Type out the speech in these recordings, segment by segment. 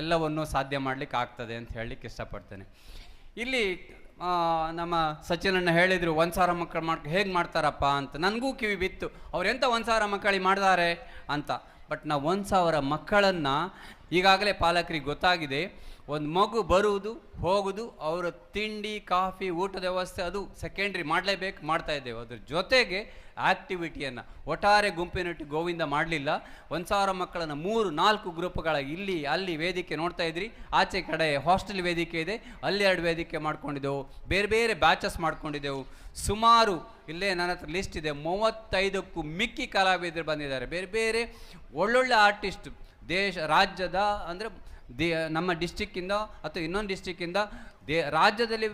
ಎಲ್ಲವನ್ನು ಸಾಧ್ಯ ಮಾಡಲಿಕ್ಕೆ ಆಗ್ತದೆ ಅಂತ ಹೇಳಲಿಕ್ಕೆ ಇಷ್ಟಪಡ್ತೇನೆ. ಇಲ್ಲಿ ನಮ್ಮ ಸಚಿನಣ್ಣ ಹೇಳಿದರು, ಒಂದು ಸಾವಿರ ಮಕ್ಕಳು ಮಾಡ್ ಹೇಗೆ ಮಾಡ್ತಾರಪ್ಪ ಅಂತ? ನನಗೂ ಕಿವಿ ಬಿತ್ತು. ಅವ್ರು ಎಂಥ ಒಂದು ಸಾವಿರ ಮಕ್ಕಳಿಗೆ ಮಾಡಿದ್ದಾರೆ ಅಂತ. ಬಟ್ ನಾವು ಒಂದು ಸಾವಿರ ಮಕ್ಕಳನ್ನು ಈಗಾಗಲೇ ಪಾಲಕರಿಗೆ ಗೊತ್ತಾಗಿದೆ. ಒಂದು ಮಗು ಬರುವುದು ಹೋಗುದು ಅವರ ತಿಂಡಿ, ಕಾಫಿ, ಊಟದ ವ್ಯವಸ್ಥೆ ಅದು ಸೆಕೆಂಡ್ರಿ ಮಾಡಲೇಬೇಕು, ಮಾಡ್ತಾ ಇದ್ದೇವೆ. ಅದ್ರ ಜೊತೆಗೆ ಆ್ಯಕ್ಟಿವಿಟಿಯನ್ನು ಒಟ್ಟಾರೆ ಗುಂಪಿನಟ್ಟು ಗೋವಿಂದ ಮಾಡಲಿಲ್ಲ. ಒಂದು ಸಾವಿರ ಮಕ್ಕಳನ್ನು ಮೂರು, ನಾಲ್ಕು ಗ್ರೂಪ್ಗಳ ಇಲ್ಲಿ, ಅಲ್ಲಿ ವೇದಿಕೆ ನೋಡ್ತಾ ಇದ್ರಿ. ಆಚೆ ಕಡೆ ಹಾಸ್ಟೆಲ್ ವೇದಿಕೆ ಇದೆ. ಅಲ್ಲಿ ಎರಡು ವೇದಿಕೆ ಮಾಡ್ಕೊಂಡಿದ್ದೆವು. ಬೇರೆ ಬೇರೆ ಬ್ಯಾಚಸ್ ಮಾಡ್ಕೊಂಡಿದ್ದೆವು. ಸುಮಾರು ಇಲ್ಲೇ ನನ್ನ ಹತ್ರ ಲಿಸ್ಟ್ ಇದೆ. ಮೂವತ್ತೈದಕ್ಕೂ ಮಿಕ್ಕಿ ಕಲಾವಿದರು ಬಂದಿದ್ದಾರೆ. ಬೇರೆ ಬೇರೆ ಒಳ್ಳೊಳ್ಳೆ ಆರ್ಟಿಸ್ಟ್ ದೇಶ, ರಾಜ್ಯದ ಅಂದರೆ ದೇ, ನಮ್ಮ ಡಿಸ್ಟಿಕ್ಕಿಂದ ಅಥವಾ ಇನ್ನೊಂದು ಡಿಸ್ಟಿಕ್ಕಿಂದ ದೇ, ರಾಜ್ಯದಲ್ಲಿ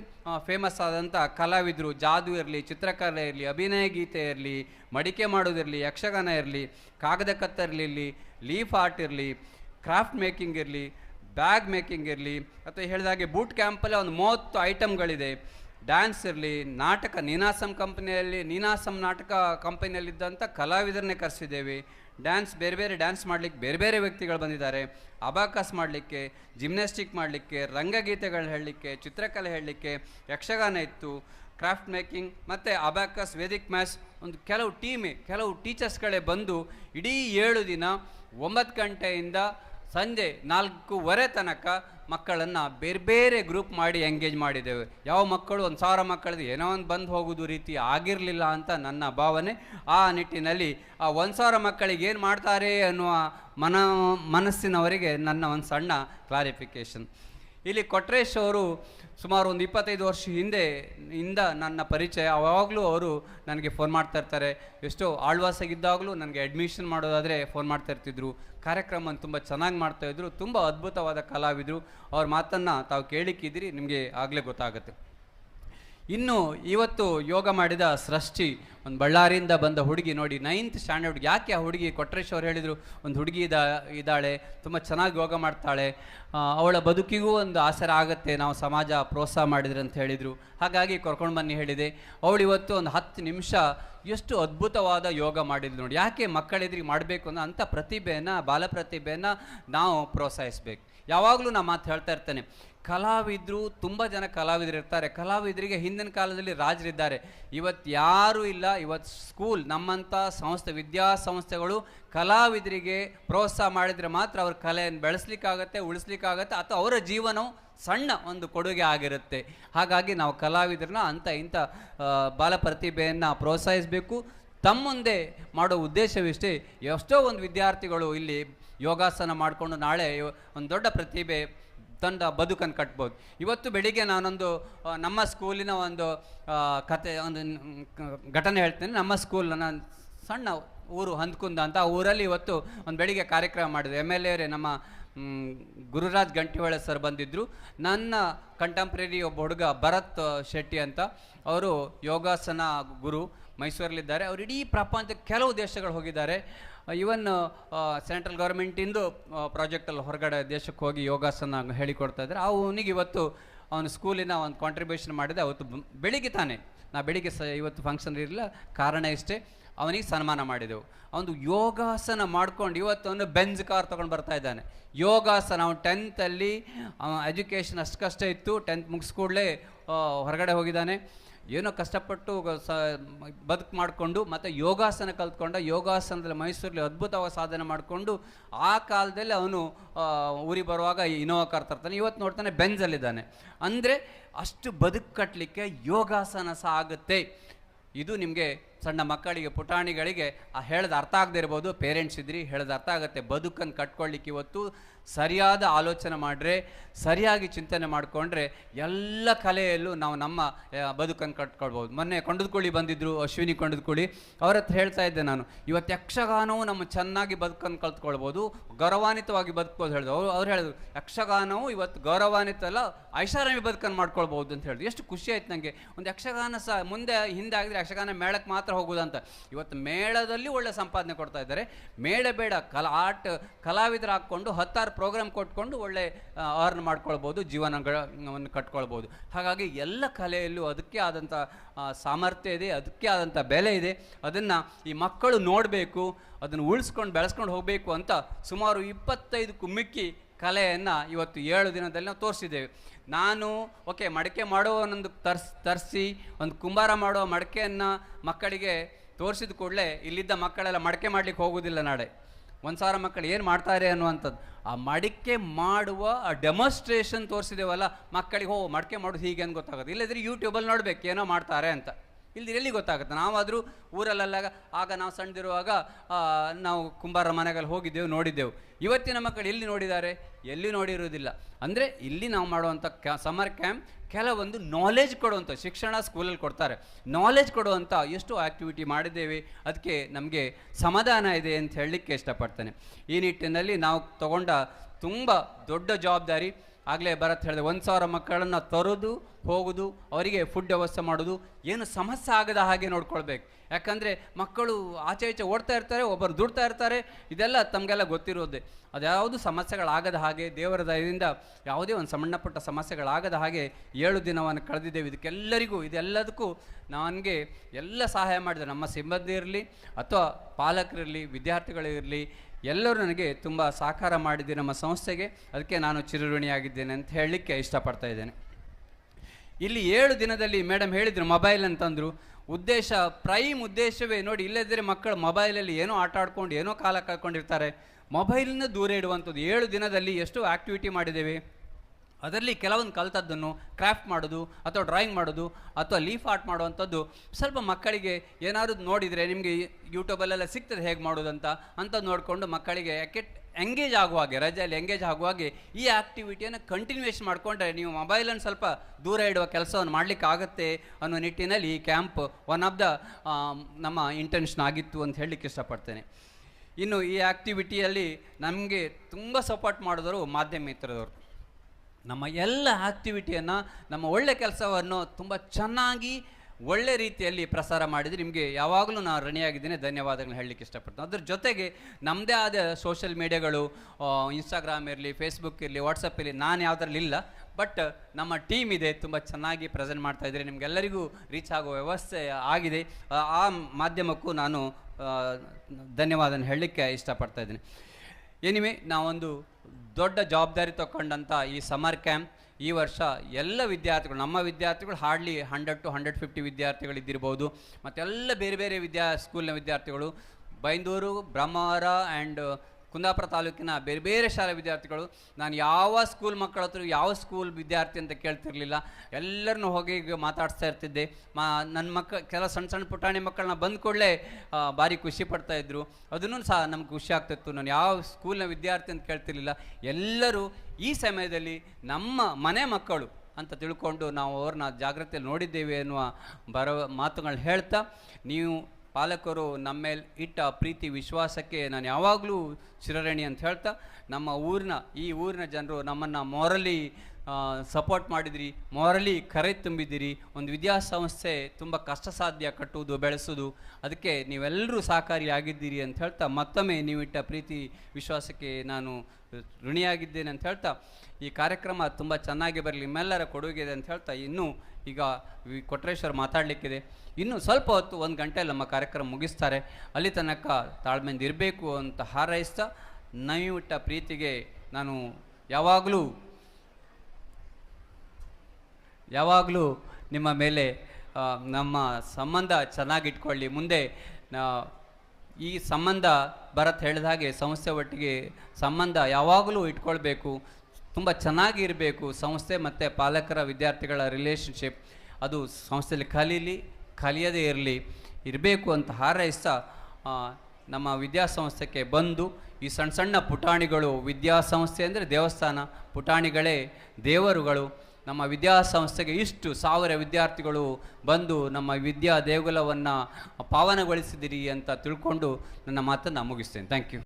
ಫೇಮಸ್ ಆದಂಥ ಕಲಾವಿದರು ಜಾದು ಇರಲಿ, ಚಿತ್ರಕಲೆ ಇರಲಿ, ಅಭಿನಯ ಗೀತೆ ಇರಲಿ, ಮಡಿಕೆ ಮಾಡೋದಿರಲಿ ಯಕ್ಷಗಾನ ಇರಲಿ, ಕಾಗದ ಕತ್ತರಲಿ ಲೀಫ್ ಆರ್ಟ್ ಇರಲಿ ಕ್ರಾಫ್ಟ್ ಮೇಕಿಂಗ್ ಇರಲಿ ಬ್ಯಾಗ್ ಮೇಕಿಂಗ್ ಇರಲಿ ಅಥವಾ ಹೇಳಿದಾಗೆ ಬೂಟ್ ಕ್ಯಾಂಪಲ್ಲೇ ಒಂದು ಮೂವತ್ತು ಐಟಮ್ಗಳಿದೆ ಡ್ಯಾನ್ಸ್ ಇರಲಿ ನಾಟಕ, ನೀನಾಸಂ ಕಂಪನಿಯಲ್ಲಿ, ನೀನಾಸಂ ನಾಟಕ ಕಂಪನಿಯಲ್ಲಿದ್ದಂಥ ಕಲಾವಿದರನ್ನೇ ಕರೆಸಿದ್ದೇವೆ. ಡ್ಯಾನ್ಸ್, ಬೇರೆ ಬೇರೆ ಡ್ಯಾನ್ಸ್ ಮಾಡಲಿಕ್ಕೆ ಬೇರೆ ಬೇರೆ ವ್ಯಕ್ತಿಗಳು ಬಂದಿದ್ದಾರೆ. ಅಬಾಕಸ್ ಮಾಡಲಿಕ್ಕೆ, ಜಿಮ್ನಾಸ್ಟಿಕ್ ಮಾಡಲಿಕ್ಕೆ, ರಂಗಗೀತೆಗಳು ಹೇಳಲಿಕ್ಕೆ, ಚಿತ್ರಕಲೆ ಹೇಳಲಿಕ್ಕೆ ಯಕ್ಷಗಾನ ಇತ್ತು. ಕ್ರಾಫ್ಟ್ ಮೇಕಿಂಗ್ ಮತ್ತು ಅಬಾಕಸ್, ವೇದಿಕ್ ಮ್ಯಾಚ್ ಒಂದು ಕೆಲವು ಟೀಮೇ, ಕೆಲವು ಟೀಚರ್ಸ್ಗಳೇ ಬಂದು ಇಡೀ ಏಳು ದಿನ ಒಂಬತ್ತು ಗಂಟೆಯಿಂದ ಸಂಜೆ ನಾಲ್ಕೂವರೆ ತನಕ ಮಕ್ಕಳನ್ನು ಬೇರೆ ಬೇರೆ ಗ್ರೂಪ್ ಮಾಡಿ ಎಂಗೇಜ್ ಮಾಡಿದ್ದೇವೆ. ಯಾವ ಮಕ್ಕಳು, ಒಂದು ಸಾವಿರ ಮಕ್ಕಳದ್ದು ಏನೋ ಒಂದು ಬಂದು ಹೋಗೋದು ರೀತಿ ಆಗಿರಲಿಲ್ಲ ಅಂತ ನನ್ನ ಭಾವನೆ. ಆ ನಿಟ್ಟಿನಲ್ಲಿ, ಆ ಒಂದು ಸಾವಿರ ಮಕ್ಕಳಿಗೆ ಏನು ಮಾಡ್ತಾರೆ ಅನ್ನುವ ಮನ ಮನಸ್ಸಿನವರಿಗೆ ನನ್ನ ಒಂದು ಸಣ್ಣ ಕ್ಲಾರಿಫಿಕೇಷನ್ ಇಲ್ಲಿ ಕೊಟ್ರೇಶ್ ಅವರು ಸುಮಾರು ಒಂದು ಇಪ್ಪತ್ತೈದು ವರ್ಷ ಹಿಂದೆ, ಇಂದ ನನ್ನ ಪರಿಚಯ. ಅವಾಗಲೂ ಅವರು ನನಗೆ ಫೋನ್ ಮಾಡ್ತಾ ಇರ್ತಾರೆ. ಎಷ್ಟೋ ಆಳ್ವಾಸಾಗಿದ್ದಾಗಲೂ ನನಗೆ ಅಡ್ಮಿಷನ್ ಮಾಡೋದಾದರೆ ಫೋನ್ ಮಾಡ್ತಾ ಇರ್ತಿದ್ರು. ಕಾರ್ಯಕ್ರಮ ತುಂಬ ಚೆನ್ನಾಗಿ ಮಾಡ್ತಾಯಿದ್ರು ತುಂಬ ಅದ್ಭುತವಾದ ಕಲಾವಿದರು. ಅವ್ರ ಮಾತನ್ನು ತಾವು ಕೇಳಿಕ್ಕಿದ್ದೀರಿ. ನಿಮಗೆ ಆಗಲೇ ಗೊತ್ತಾಗುತ್ತೆ. ಇನ್ನು ಇವತ್ತು ಯೋಗ ಮಾಡಿದ ಸೃಷ್ಟಿ ಒಂದು ಬಳ್ಳಾರಿಯಿಂದ ಬಂದ ಹುಡುಗಿ ನೋಡಿ ನೈನ್ತ್ ಸ್ಟ್ಯಾಂಡರ್ಡ್ ಯಾಕೆ ಆ ಹುಡುಗಿ ಕೊಟ್ರೇಶ್ ಅವ್ರು ಹೇಳಿದರು, ಒಂದು ಹುಡುಗಿ ಇದ, ಇದ್ದಾಳೆ, ತುಂಬ ಚೆನ್ನಾಗಿ ಯೋಗ ಮಾಡ್ತಾಳೆ ಅವಳ ಬದುಕಿಗೂ ಒಂದು ಆಸರ ಆಗುತ್ತೆ, ನಾವು ಸಮಾಜ ಪ್ರೋತ್ಸಾಹ ಮಾಡಿದ್ರೆ ಅಂತ ಹೇಳಿದರು. ಹಾಗಾಗಿ ಕರ್ಕೊಂಡು ಬನ್ನಿ ಹೇಳಿದೆ. ಅವಳು ಇವತ್ತು ಒಂದು ಹತ್ತು ನಿಮಿಷ ಎಷ್ಟು ಅದ್ಭುತವಾದ ಯೋಗ ಮಾಡಿದ್ಲು ನೋಡಿ. ಯಾಕೆ ಮಕ್ಕಳಿದ್ರಿಗೆ ಮಾಡಬೇಕು ಅನ್ನೋ ಅಂಥ ಪ್ರತಿಭೆಯನ್ನು ಬಾಲ ಪ್ರತಿಭೆಯನ್ನು ನಾವು ಪ್ರೋತ್ಸಾಹಿಸ್ಬೇಕು. ಯಾವಾಗಲೂ ನಾನು ಮಾತು ಹೇಳ್ತಾ ಇರ್ತೇನೆ ಕಲಾವಿದರು, ತುಂಬ ಜನ ಕಲಾವಿದರು ಇರ್ತಾರೆ. ಕಲಾವಿದರಿಗೆ ಹಿಂದಿನ ಕಾಲದಲ್ಲಿ ರಾಜರಿದ್ದಾರೆ. ಇವತ್ತು ಯಾರೂ ಇಲ್ಲ. ಇವತ್ತು ಸ್ಕೂಲ್ ನಮ್ಮಂಥ ಸಂಸ್ಥೆ, ವಿದ್ಯಾಸಂಸ್ಥೆಗಳು ಕಲಾವಿದರಿಗೆ ಪ್ರೋತ್ಸಾಹ ಮಾಡಿದರೆ ಮಾತ್ರ ಅವ್ರ ಕಲೆಯನ್ನು ಬೆಳೆಸ್ಲಿಕ್ಕಾಗತ್ತೆ, ಉಳಿಸ್ಲಿಕ್ಕಾಗತ್ತೆ, ಅಥವಾ ಅವರ ಜೀವನವು ಸಣ್ಣ ಒಂದು ಕೊಡುಗೆ ಆಗಿರುತ್ತೆ. ಹಾಗಾಗಿ ನಾವು ಕಲಾವಿದರನ್ನ ಅಂಥ ಇಂಥ ಬಾಲ ಪ್ರತಿಭೆಯನ್ನು ಪ್ರೋತ್ಸಾಹಿಸಬೇಕು. ತಮ್ಮ ಮುಂದೆ ಮಾಡೋ ಉದ್ದೇಶವಿಷ್ಟೇ, ಎಷ್ಟೋ ಒಂದು ವಿದ್ಯಾರ್ಥಿಗಳು ಇಲ್ಲಿ ಯೋಗಾಸನ ಮಾಡಿಕೊಂಡು ನಾಳೆ ಒಂದು ದೊಡ್ಡ ಪ್ರತಿಭೆ ತಂಡ ಬದುಕನ್ನು ಕಟ್ಬೋದು. ಇವತ್ತು ಬೆಳಿಗ್ಗೆ ನಾನೊಂದು ನಮ್ಮ ಸ್ಕೂಲಿನ ಒಂದು ಕತೆ, ಒಂದು ಘಟನೆ ಹೇಳ್ತೇನೆ. ನಮ್ಮ ಸ್ಕೂಲ್ ನಾನು ಸಣ್ಣ ಊರು ಹಂದ್ಕುಂದ ಅಂತ ಆ ಊರಲ್ಲಿ ಇವತ್ತು ಒಂದು ಬೆಳಿಗ್ಗೆ ಕಾರ್ಯಕ್ರಮ ಮಾಡಿದ್ರು ಎಂ ಎಲ್ ಎರೇ ನಮ್ಮ ಗುರುರಾಜ್ ಗಂಟಿವಾಳ ಸರ್ ಬಂದಿದ್ದರು ನನ್ನ ಕಂಟೆಂಪ್ರರಿ ಒಬ್ಬ ಹುಡುಗ ಭರತ್ ಶೆಟ್ಟಿ ಅಂತ. ಅವರು ಯೋಗಾಸನ ಗುರು ಮೈಸೂರಲ್ಲಿದ್ದಾರೆ. ಅವರು ಇಡೀ ಪ್ರಪಂಚ ಕೆಲವು ದೇಶಗಳು ಹೋಗಿದ್ದಾರೆ. ಇವನ್ ಸೆಂಟ್ರಲ್ ಗೌರ್ಮೆಂಟಿಂದು ಪ್ರಾಜೆಕ್ಟಲ್ಲಿ ಹೊರಗಡೆ ದೇಶಕ್ಕೆ ಹೋಗಿ ಯೋಗಾಸನ ಹೇಳಿಕೊಡ್ತಾ ಇದ್ದಾರೆ. ಅವನಿಗೆ ಇವತ್ತು ಅವನು ಸ್ಕೂಲಿನ ಒಂದು ಕಾಂಟ್ರಿಬ್ಯೂಷನ್ ಮಾಡಿದೆ. ಅವತ್ತು ಬೆಳಿಗ್ಗೆ ತಾನೆ. ನಾ ಬೆಳಿಗ್ಗೆ ಸ, ಇವತ್ತು ಫಂಕ್ಷನ್ ಇರಲಿಲ್ಲ. ಕಾರಣ ಇಷ್ಟೇ. ಅವನಿಗೆ ಸನ್ಮಾನ ಮಾಡಿದೆವು. ಅವನು ಯೋಗಾಸನ ಮಾಡ್ಕೊಂಡು ಇವತ್ತು ಅವನು ಬೆಂಜ್ ಕಾರ್ ತೊಗೊಂಡು ಬರ್ತಾ ಇದ್ದಾನೆ. ಯೋಗಾಸನ, ಅವನು ಟೆಂತಲ್ಲಿ ಎಜುಕೇಷನ್ ಅಷ್ಟು ಕಷ್ಟ ಇತ್ತು. ಟೆಂತ್ ಮುಗಿಸ್ಕೂಡಲೇ ಹೊರಗಡೆ ಹೋಗಿದ್ದಾನೆ. ಏನೋ ಕಷ್ಟಪಟ್ಟು ಸ, ಬದುಕು ಮಾಡಿಕೊಂಡು ಮತ್ತು ಯೋಗಾಸನ ಕಲ್ತ್ಕೊಂಡ. ಯೋಗಾಸನದಲ್ಲಿ ಮೈಸೂರಲ್ಲಿ ಅದ್ಭುತವಾಗಿ ಸಾಧನೆ ಮಾಡಿಕೊಂಡು ಆ ಕಾಲದಲ್ಲಿ ಅವನು ಊರಿಗೆ ಬರುವಾಗ ಇನೋವಾ ಕಾರ್ ತರ್ತಾನೆ. ಇವತ್ತು ನೋಡ್ತಾನೆ ಬೆಂಜಲ್ಲಿದ್ದಾನೆ ಅಂದರೆ ಅಷ್ಟು ಬದುಕು ಕಟ್ಟಲಿಕ್ಕೆ ಯೋಗಾಸನ ಸಹ ಆಗುತ್ತೆ. ಇದು ನಿಮಗೆ ಸಣ್ಣ ಮಕ್ಕಳಿಗೆ, ಪುಟಾಣಿಗಳಿಗೆ, ಆ ಹೇಳ್ದ ಅರ್ಥ ಆಗದೆ ಇರ್ಬೋದು. ಪೇರೆಂಟ್ಸ್ ಇದ್ರಿ, ಹೇಳ್ದ ಅರ್ಥ ಆಗುತ್ತೆ. ಬದುಕನ್ನು ಕಟ್ಕೊಳ್ಳಿಕ್ಕೆ ಇವತ್ತು ಸರಿಯಾದ ಆಲೋಚನೆ ಮಾಡಿದ್ರೆ ಸರಿಯಾಗಿ ಚಿಂತನೆ ಮಾಡಿಕೊಂಡ್ರೆ, ಎಲ್ಲ ಕಲೆಯಲ್ಲೂ ನಾವು ನಮ್ಮ ಬದುಕನ್ನು ಕಟ್ಕೊಳ್ಬೋದು. ಮೊನ್ನೆ ಕೊಂಡದ್ಕುಳಿ ಬಂದಿದ್ದರು ಅಶ್ವಿನಿ ಕೊಂಡದ್ಕುಳಿ. ಅವ್ರ ಹತ್ರ ಹೇಳ್ತಾ ಇದ್ದೆ ನಾನು, ಇವತ್ತು ಯಕ್ಷಗಾನವು ನಮ್ಮ ಚೆನ್ನಾಗಿ ಬದುಕನ್ನು ಕಲ್ತ್ಕೊಳ್ಬೋದು, ಗೌರವಾನ್ವಿತವಾಗಿ ಬದುಕ್ಬೋದು ಹೇಳಿದ್ರು ಅವರು, ಅವ್ರು ಹೇಳಿದ್ರು, ಯಕ್ಷಗಾನವು ಇವತ್ತು ಗೌರವಾನ್ವಿತ ಅಲ್ಲ, ಐಷಾರಾಮಿ ಬದುಕನ್ನು ಮಾಡ್ಕೊಳ್ಬೋದು, ಅಂತ ಹೇಳಿದ್ರು ಎಷ್ಟು ಖುಷಿ ಆಯ್ತು ನನಗೆ ಒಂದು ಯಕ್ಷಗಾನ ಸಹ, ಮುಂದೆ ಹಿಂದೆ ಆಗಿದ್ರೆ ಯಕ್ಷಗಾನ ಮೇಳಕ್ಕೆ ಮಾತ್ರ ಹೋಗೋದಂತ ಇವತ್ತು ಮೇಳದಲ್ಲಿ ಒಳ್ಳೆ ಸಂಪಾದನೆ ಕೊಡ್ತಾ ಇದ್ದಾರೆ. ಮೇಳ ಬೇಡ, ಕಲಾ, ಆರ್ಟ್, ಕಲಾವಿದರು ಹಾಕ್ಕೊಂಡು ಹತ್ತಾರು ಪ್ರೋಗ್ರಾಮ್ ಕೊಟ್ಕೊಂಡು ಒಳ್ಳೆ ಅರ್ನ್ ಮಾಡ್ಕೊಳ್ಬೋದು, ಜೀವನಗಳನ್ನು ಕಟ್ಕೊಳ್ಬೋದು. ಹಾಗಾಗಿ ಎಲ್ಲ ಕಲೆಯಲ್ಲೂ ಅದಕ್ಕೆ ಆದಂಥ ಸಾಮರ್ಥ್ಯ ಇದೆ, ಅದಕ್ಕೆ ಆದಂಥ ಬೆಲೆ ಇದೆ. ಅದನ್ನು ಈ ಮಕ್ಕಳು ನೋಡಬೇಕು, ಅದನ್ನು ಉಳಿಸ್ಕೊಂಡು ಬೆಳೆಸ್ಕೊಂಡು ಹೋಗಬೇಕು ಅಂತ ಸುಮಾರು ಇಪ್ಪತ್ತೈದು ಮಿಕ್ಕಿ ಕಲೆಯನ್ನು ಇವತ್ತು ಏಳು ದಿನದಲ್ಲಿ ನಾವು ತೋರಿಸಿದ್ದೇವೆ. ನಾನು ಓಕೆ ಮಡಕೆ ಮಾಡುವವನೊಂದು ತರ್ಸ್, ತರಿಸಿ, ಒಂದು ಕುಂಬಾರ ಮಾಡುವ ಮಡಕೆಯನ್ನು ಮಕ್ಕಳಿಗೆ ತೋರಿಸಿದ ಕೂಡಲೇ ಇಲ್ಲಿದ್ದ ಮಕ್ಕಳೆಲ್ಲ ಮಡಕೆ ಮಾಡಲಿಕ್ಕೆ ಹೋಗೋದಿಲ್ಲ ನಾಳೆ. ಒಂದು ಸಾವಿರ ಮಕ್ಕಳು ಏನು ಮಾಡ್ತಾರೆ ಅನ್ನುವಂಥದ್ದು. ಆ ಮಡಿಕೆ ಮಾಡುವ, ಆ ಡೆಮಾನ್ಸ್ಟ್ರೇಷನ್ ತೋರಿಸಿದೇವಲ್ಲ ಮಕ್ಕಳಿಗೆ ಹೋ ಮಡಿಕೆ ಮಾಡೋದು ಹೀಗೆ ಅಂತ ಗೊತ್ತಾಗೋದು. ಇಲ್ಲದ್ರೆ ಯೂಟ್ಯೂಬಲ್ಲಿ ನೋಡ್ಬೇಕು ಏನೋ ಮಾಡ್ತಾರೆ ಅಂತ. ಇಲ್ಲಿ ಎಲ್ಲಿ ಗೊತ್ತಾಗುತ್ತೆ? ನಾವಾದರೂ ಊರಲ್ಲೆಲ್ಲ ಆಗ ನಾವು ಸಣ್ಣದಿರುವಾಗ ನಾವು ಕುಂಬಾರ ಮನೆಗಳಲ್ಲಿ ಹೋಗಿದ್ದೆವು, ನೋಡಿದ್ದೆವು. ಇವತ್ತಿನ ಮಕ್ಕಳು ಎಲ್ಲಿ ನೋಡಿದ್ದಾರೆ? ಎಲ್ಲಿ ನೋಡಿರುವುದಿಲ್ಲ. ಅಂದರೆ ಇಲ್ಲಿ ನಾವು ಮಾಡುವಂಥ ಕ್ಯಾ ಸಮರ್ ಕ್ಯಾಂಪ್ ಕೆಲವೊಂದು ನಾಲೆಜ್ ಕೊಡುವಂಥ, ಶಿಕ್ಷಣ ಸ್ಕೂಲಲ್ಲಿ ಕೊಡ್ತಾರೆ. ನಾಲೆಜ್ ಕೊಡುವಂಥ ಎಷ್ಟು ಆ್ಯಕ್ಟಿವಿಟಿ ಮಾಡಿದ್ದೇವೆ. ಅದಕ್ಕೆ ನಮಗೆ ಸಮಾಧಾನ ಇದೆ ಅಂತ ಹೇಳಲಿಕ್ಕೆ ಇಷ್ಟಪಡ್ತೇನೆ. ಈ ನಿಟ್ಟಿನಲ್ಲಿ ನಾವು ತಗೊಂಡ ತುಂಬ ದೊಡ್ಡ ಜವಾಬ್ದಾರಿ. ಆಗಲೇ ಭರತ್ ಹೇಳಿದೆ, ಒಂದು ಸಾವಿರ ಮಕ್ಕಳನ್ನು ತರೋದು, ಹೋಗೋದು, ಅವರಿಗೆ ಫುಡ್ ವ್ಯವಸ್ಥೆ ಮಾಡೋದು, ಏನು ಸಮಸ್ಯೆ ಆಗದ ಹಾಗೆ ನೋಡ್ಕೊಳ್ಬೇಕು. ಯಾಕಂದರೆ ಮಕ್ಕಳು ಆಚೆ ಈಚೆ ಓಡ್ತಾ ಇರ್ತಾರೆ, ಒಬ್ಬರು ದುಡ್ತಾ ಇರ್ತಾರೆ, ಇದೆಲ್ಲ ತಮಗೆಲ್ಲ ಗೊತ್ತಿರೋದೆ. ಅದ್ಯಾವುದು ಸಮಸ್ಯೆಗಳಾಗದ ಹಾಗೆ ದೇವರ ದಯದಿಂದ ಯಾವುದೇ ಒಂದು ಸಣ್ಣ ಪುಟ್ಟ ಸಮಸ್ಯೆಗಳಾಗದ ಹಾಗೆ ಏಳು ದಿನವನ್ನು ಕಳೆದಿದ್ದೇವೆ. ಇದಕ್ಕೆಲ್ಲರಿಗೂ, ಇದೆಲ್ಲದಕ್ಕೂ ನನಗೆ ಎಲ್ಲ ಸಹಾಯ ಮಾಡಿದೆ ನಮ್ಮ ಸಿಬ್ಬಂದಿ ಇರಲಿ ಅಥವಾ ಪಾಲಕರಿರಲಿ ವಿದ್ಯಾರ್ಥಿಗಳಿರಲಿ ಎಲ್ಲರೂ ನನಗೆ ತುಂಬ ಸಹಕಾರ ಮಾಡಿದೆ ನಮ್ಮ ಸಂಸ್ಥೆಗೆ. ಅದಕ್ಕೆ ನಾನು ಚಿರಋಣಿಯಾಗಿದ್ದೇನೆ ಅಂತ ಹೇಳಲಿಕ್ಕೆ ಇಷ್ಟಪಡ್ತಾ ಇದ್ದೇನೆ. ಇಲ್ಲಿ ಏಳು ದಿನದಲ್ಲಿ ಮೇಡಮ್ ಹೇಳಿದರು, ಮೊಬೈಲ್ ಅಂತಂದ್ರು. ಉದ್ದೇಶ ಪ್ರೈಮ್ ಉದ್ದೇಶವೇ ನೋಡಿ ಇಲ್ಲದಿದ್ದರೆ ಮಕ್ಕಳು ಮೊಬೈಲಲ್ಲಿ ಏನೋ ಆಟ ಆಡ್ಕೊಂಡು, ಏನೋ ಕಾಲ ಕಳ್ಕೊಂಡಿರ್ತಾರೆ. ಮೊಬೈಲಿಂದ ದೂರ ಇಡುವಂಥದ್ದು. ಏಳು ದಿನದಲ್ಲಿ ಎಷ್ಟು ಆ್ಯಕ್ಟಿವಿಟಿ ಮಾಡಿದ್ದೇವೆ? ಅದರಲ್ಲಿ ಕೆಲವೊಂದು ಕಲಿತದ್ದನ್ನು ಕ್ರಾಫ್ಟ್ ಮಾಡೋದು, ಅಥವಾ ಡ್ರಾಯಿಂಗ್ ಮಾಡೋದು, ಅಥವಾ ಲೀಫ್ ಆರ್ಟ್ ಮಾಡುವಂಥದ್ದು. ಸ್ವಲ್ಪ ಮಕ್ಕಳಿಗೆ ಏನಾದರೂ ನೋಡಿದರೆ ನಿಮಗೆ ಯೂಟ್ಯೂಬಲ್ಲೆಲ್ಲ ಸಿಗ್ತದೆ ಹೇಗೆ ಮಾಡೋದಂತ ಅಂತ ನೋಡಿಕೊಂಡು ಮಕ್ಕಳಿಗೆ ಯಾಕೆ ಎಂಗೇಜ್ ಆಗುವ ಹಾಗೆ ರಜೆಯಲ್ಲಿ ಎಂಗೇಜ್ ಆಗುವ ಹಾಗೆ ಈ ಆ್ಯಕ್ಟಿವಿಟಿಯನ್ನು ಕಂಟಿನ್ಯೂಯೇಷನ್ ಮಾಡಿಕೊಂಡ್ರೆ ನೀವು ಮೊಬೈಲನ್ನು ಸ್ವಲ್ಪ ದೂರ ಇಡುವ ಕೆಲಸವನ್ನು ಮಾಡಲಿಕ್ಕೆ ಆಗುತ್ತೆ ಅನ್ನೋ ನಿಟ್ಟಿನಲ್ಲಿ ಈ ಕ್ಯಾಂಪ್ ಒನ್ ಆಫ್ ದ ನಮ್ಮ ಇಂಟೆನ್ಷನ್ ಆಗಿತ್ತು ಅಂತ ಹೇಳಲಿಕ್ಕೆ ಇಷ್ಟಪಡ್ತೇನೆ. ಇನ್ನು ಈ ಆ್ಯಕ್ಟಿವಿಟಿಯಲ್ಲಿ ನಮಗೆ ತುಂಬ ಸಪೋರ್ಟ್ ಮಾಡಿದವರು ಮಾಧ್ಯಮ ಮಿತ್ರದವರು. ನಮ್ಮ ಎಲ್ಲ ಆ್ಯಕ್ಟಿವಿಟಿಯನ್ನು ನಮ್ಮ ಒಳ್ಳೆ ಕೆಲಸವನ್ನು ತುಂಬ ಚೆನ್ನಾಗಿ ಒಳ್ಳೆ ರೀತಿಯಲ್ಲಿ ಪ್ರಸಾರ ಮಾಡಿದರೆ ನಿಮಗೆ ಯಾವಾಗಲೂ ನಾನು ಋಣಿಯಾಗಿದ್ದೇನೆ, ಧನ್ಯವಾದಗಳನ್ನ ಹೇಳಲಿಕ್ಕೆ ಇಷ್ಟಪಡ್ತೀನಿ. ಅದ್ರ ಜೊತೆಗೆ ನಮ್ಮದೇ ಆದ ಸೋಷಿಯಲ್ ಮೀಡಿಯಾಗಳು ಇನ್ಸ್ಟಾಗ್ರಾಮ್ ಇರಲಿ ಫೇಸ್ಬುಕ್ ಇರಲಿ ವಾಟ್ಸಪ್ ಇರಲಿ, ನಾನು ಯಾವುದ್ರಲ್ಲಿ ಇಲ್ಲ. ಬಟ್ ನಮ್ಮ ಟೀಮ್ ಇದೆ, ತುಂಬ ಚೆನ್ನಾಗಿ ಪ್ರೆಸೆಂಟ್ ಮಾಡ್ತಾ ಇದ್ದೀರಿ. ನಿಮಗೆಲ್ಲರಿಗೂ ರೀಚ್ ಆಗುವ ವ್ಯವಸ್ಥೆ ಆಗಿದೆ. ಆ ಮಾಧ್ಯಮಕ್ಕೂ ನಾನು ಧನ್ಯವಾದ ಹೇಳಲಿಕ್ಕೆ ಇಷ್ಟಪಡ್ತಾ ಇದ್ದೀನಿ. ಎನಿವೆ ನಾವೊಂದು ದೊಡ್ಡ ಜವಾಬ್ದಾರಿ ತಗೊಂಡಂಥ ಈ ಸಮರ್ ಕ್ಯಾಂಪ್ ಈ ವರ್ಷ ಎಲ್ಲ ವಿದ್ಯಾರ್ಥಿಗಳು, ನಮ್ಮ ವಿದ್ಯಾರ್ಥಿಗಳು hardly hundred to hundred fifty ವಿದ್ಯಾರ್ಥಿಗಳು ಇದ್ದಿರ್ಬೋದು. ಮತ್ತೆಲ್ಲ ಬೇರೆ ಬೇರೆ ವಿದ್ಯಾ ಸ್ಕೂಲ್ನ ವಿದ್ಯಾರ್ಥಿಗಳು ಬೈಂದೂರು ಬ್ರಹ್ಮಾವರ ಆ್ಯಂಡ್ ಕುಂದಾಪುರ ತಾಲೂಕಿನ ಬೇರೆ ಬೇರೆ ಶಾಲೆ ವಿದ್ಯಾರ್ಥಿಗಳು, ನಾನು ಯಾವ ಸ್ಕೂಲ್ ಮಕ್ಕಳ ಹತ್ರ ಯಾವ ಸ್ಕೂಲ್ ವಿದ್ಯಾರ್ಥಿ ಅಂತ ಕೇಳ್ತಿರ್ಲಿಲ್ಲ. ಎಲ್ಲರನ್ನೂ ಹೋಗಿ ಮಾತಾಡ್ತಾ ಇರ್ತಿದ್ದೆ. ಮಾ ನನ್ನ ಮಕ್ಕ, ಕೆಲ ಸಣ್ಣ ಸಣ್ಣ ಪುಟಾಣಿ ಮಕ್ಕಳನ್ನ ಬಂದ ಕೂಡಲೇ ಭಾರಿ ಖುಷಿ ಪಡ್ತಾ ಇದ್ರು. ಅದನ್ನು ಸಹ ನಮ್ಗೆ ಖುಷಿ ಆಗ್ತಿತ್ತು. ನಾನು ಯಾವ ಸ್ಕೂಲ್ನ ವಿದ್ಯಾರ್ಥಿ ಅಂತ ಕೇಳ್ತಿರ್ಲಿಲ್ಲ. ಎಲ್ಲರೂ ಈ ಸಮಯದಲ್ಲಿ ನಮ್ಮ ಮನೆ ಮಕ್ಕಳು ಅಂತ ತಿಳ್ಕೊಂಡು ನಾವು ಅವ್ರನ್ನ ಜಾಗ್ರತೆಯಲ್ಲಿ ನೋಡಿದ್ದೇವೆ ಎನ್ನುವ ಬರ ಮಾತುಗಳನ್ನ ಹೇಳ್ತಾ, ನೀವು ಪಾಲಕರು ನಮ್ಮ ಮೇಲೆ ಇಟ್ಟ ಪ್ರೀತಿ ವಿಶ್ವಾಸಕ್ಕೆ ನಾನು ಯಾವಾಗಲೂ ಚಿರಋಣಿ ಅಂತ ಹೇಳ್ತಾ, ನಮ್ಮ ಊರಿನ, ಈ ಊರಿನ ಜನರು ನಮ್ಮನ್ನು ಮಾರಲಿ ಸಪೋರ್ಟ್ ಮಾಡಿದಿರಿ ಮೊರಲಿ ಕರೆ ತುಂಬಿದ್ದೀರಿ ಒಂದು ವಿದ್ಯಾಸಂಸ್ಥೆ ತುಂಬ ಕಷ್ಟ ಸಾಧ್ಯ ಕಟ್ಟುವುದು ಬೆಳೆಸೋದು ಅದಕ್ಕೆ ನೀವೆಲ್ಲರೂ ಸಹಕಾರಿಯಾಗಿದ್ದೀರಿ ಅಂತ ಹೇಳ್ತಾ ಮತ್ತೊಮ್ಮೆ ನೀವಿಟ್ಟ ಪ್ರೀತಿ, ವಿಶ್ವಾಸಕ್ಕೆ ನಾನು ಋಣಿಯಾಗಿದ್ದೇನೆ ಅಂತ ಹೇಳ್ತಾ, ಈ ಕಾರ್ಯಕ್ರಮ ತುಂಬ ಚೆನ್ನಾಗಿ ಬರಲಿ, ನಿಮ್ಮೆಲ್ಲರ ಕೊಡುಗೆ ಇದೆ ಅಂತ ಹೇಳ್ತಾ, ಇನ್ನೂ ಈಗ ಕೊಟ್ರೇಶ್ವರ್ ಮಾತಾಡಲಿಕ್ಕಿದೆ. ಇನ್ನೂ ಸ್ವಲ್ಪ ಹೊತ್ತು ಒಂದು ಗಂಟೆಯಲ್ಲಿ ನಮ್ಮ ಕಾರ್ಯಕ್ರಮ ಮುಗಿಸ್ತಾರೆ. ಅಲ್ಲಿ ತನಕ ತಾಳ್ಮೆಯಿಂದ ಇರಬೇಕು ಅಂತ ಹಾರೈಸ್ತಾ, ನೈವಿಟ್ಟ ಪ್ರೀತಿಗೆ ನಾನು ಯಾವಾಗಲೂ ಯಾವಾಗಲೂ ನಿಮ್ಮ ಮೇಲೆ ನಮ್ಮ ಸಂಬಂಧ ಚೆನ್ನಾಗಿಟ್ಕೊಳ್ಳಿ. ಮುಂದೆ ಈ ಸಂಬಂಧ ಭರತ್ ಹೇಳಿದ ಹಾಗೆ ಸಂಸ್ಥೆ ಒಟ್ಟಿಗೆ ಸಂಬಂಧ ಯಾವಾಗಲೂ ಇಟ್ಕೊಳ್ಬೇಕು. ತುಂಬ ಚೆನ್ನಾಗಿ ಇರಬೇಕು ಸಂಸ್ಥೆ ಮತ್ತು ಪಾಲಕರ ವಿದ್ಯಾರ್ಥಿಗಳ ರಿಲೇಷನ್ಶಿಪ್ ಅದು ಸಂಸ್ಥೆಯಲ್ಲಿ ಕಲೀಲಿ, ಕಲಿಯದೇ ಇರಲಿ. ಇರಬೇಕು ಅಂತ ಹಾರೈಸ್ತಾ ನಮ್ಮ ವಿದ್ಯಾಸಂಸ್ಥೆಗೆ ಬಂದು ಈ ಸಣ್ಣ ಸಣ್ಣ ಪುಟಾಣಿಗಳು ವಿದ್ಯಾಸಂಸ್ಥೆ ಅಂದರೆ ದೇವಸ್ಥಾನ, ಪುಟಾಣಿಗಳೇ ದೇವರುಗಳು. ನಮ್ಮ ವಿದ್ಯಾಸಂಸ್ಥೆಗೆ ಇಷ್ಟು ಸಾವಿರ ವಿದ್ಯಾರ್ಥಿಗಳು ಬಂದು ನಮ್ಮ ವಿದ್ಯಾ ದೇಗುಲವನ್ನು ಪಾವನಗೊಳಿಸಿದಿರಿ ಅಂತ ತಿಳ್ಕೊಂಡು ನನ್ನ ಮಾತನ್ನು ಮುಗಿಸ್ತೇನೆ. Thank you